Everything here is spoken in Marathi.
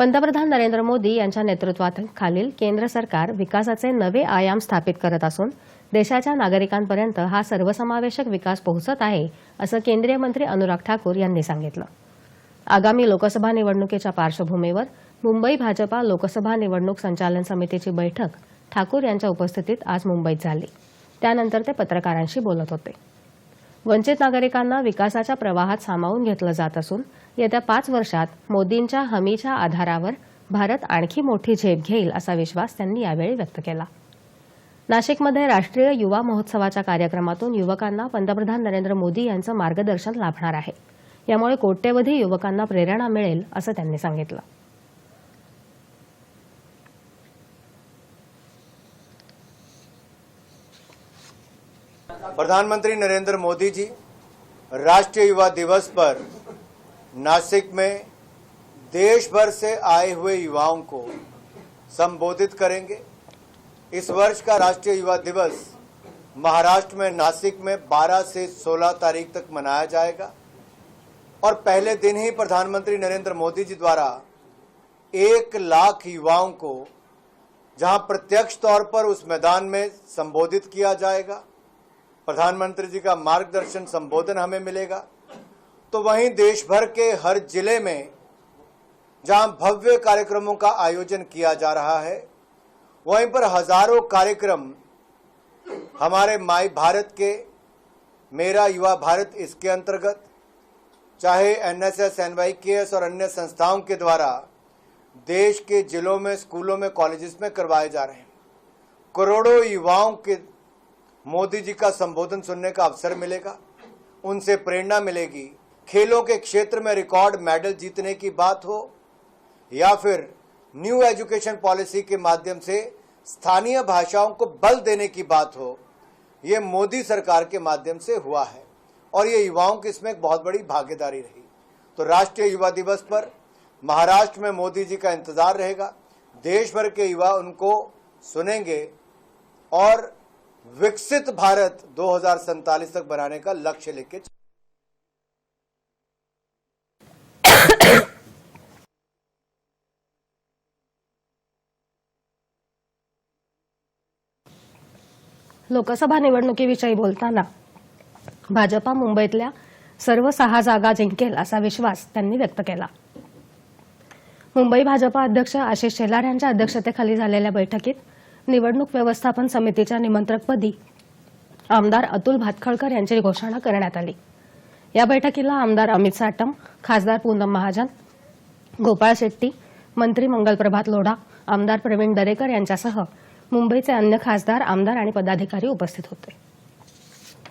पंतप्रधान नरेंद्र मोदी यांच्या नेतृत्वाखालील केंद्र सरकार विकासाचे नवे आयाम स्थापित करत असून देशाच्या नागरिकांपर्यंत हा सर्वसमावेशक विकास पोहोचत आहे असं केंद्रीय मंत्री अनुराग ठाकूर यांनी सांगितलं. आगामी लोकसभा निवडणुकीच्या पार्श्वभूमीवर मुंबई भाजपा लोकसभा निवडणूक संचालन समितीची बैठक ठाकूर यांच्या उपस्थितीत आज मुंबईत झाली. त्यानंतर ते पत्रकारांशी बोलत होते. वंचित नागरिकांना विकासाच्या प्रवाहात सामावून घेतलं जात असून येत्या पाच वर्षात मोदींच्या हमीच्या आधारावर भारत आणखी मोठी झेप घेईल असा विश्वास त्यांनी यावेळी व्यक्त केला. नाशिकमध्ये राष्ट्रीय युवा महोत्सवाच्या कार्यक्रमातून युवकांना पंतप्रधान नरेंद्र मोदी यांचं मार्गदर्शन लाभणार आहे. यामुळे कोट्यवधी युवकांना प्रेरणा मिळेल असं त्यांनी सांगितलं. प्रधानमंत्री नरेंद्र मोदी जी, राष्ट्रीय युवा दिवस पर नासिक में देश भर से आए हुए युवाओं को संबोधित करेंगे। इस वर्ष का राष्ट्रीय युवा दिवस महाराष्ट्र में नासिक में 12 से 16 तारीख तक मनाया जाएगा। और पहले दिन ही प्रधानमंत्री नरेंद्र मोदी जी द्वारा एक लाख युवाओं को जहाँ प्रत्यक्ष तौर पर उस मैदान में संबोधित किया जाएगा। प्रधानमंत्री जी का मार्गदर्शन संबोधन हमें मिलेगा। तो वहीं देश भर के हर ज़िले में जहाँ भव्य कार्यक्रमों का आयोजन किया जा रहा है, वहीं पर हज़ारों कार्यक्रम हमारे माई भारत के, मेरा युवा भारत इसके अंतर्गत, चाहे एनएसएस, एनवाईकेएस और अन्य संस्थाओं के द्वारा देश के जिलों में, स्कूलों में, कॉलेजेस में करवाए जा रहे हैं। करोड़ों युवाओं के मोदी जी का संबोधन सुनने का अवसर मिलेगा। उनसे प्रेरणा मिलेगी। खेलों के क्षेत्र में रिकॉर्ड मेडल जीतने की बात हो या फिर न्यू एजुकेशन पॉलिसी के माध्यम से स्थानीय भाषाओं को बल देने की बात हो, ये मोदी सरकार के माध्यम से हुआ है और ये युवाओं की इसमें एक बहुत बड़ी भागीदारी रही। तो राष्ट्रीय युवा दिवस पर महाराष्ट्र में मोदी जी का इंतज़ार रहेगा। देश भर के युवा उनको सुनेंगे और विकसित भारत दो तक बनाने का लक्ष्य लेके लोकसभा निवडणुकीविषयी बोलताना भाजपा मुंबईतल्या सर्व सहा जागा जिंकेल असा विश्वास त्यांनी व्यक्त केला. मुंबई भाजपा अध्यक्ष आशिष शेलार यांच्या अध्यक्षतेखाली झालेल्या बैठकीत निवडणूक व्यवस्थापन समितीच्या निमंत्रकपदी आमदार अतुल भातखळकर यांची घोषणा करण्यात आली. या बैठकीला आमदार अमित साटम खासदार पूनम महाजन गोपाळ शेट्टी मंत्री मंगलप्रभात लोढा आमदार प्रवीण दरेकर यांच्यासह मुंबईचे अन्य खासदार आमदार आणि पदाधिकारी उपस्थित होते.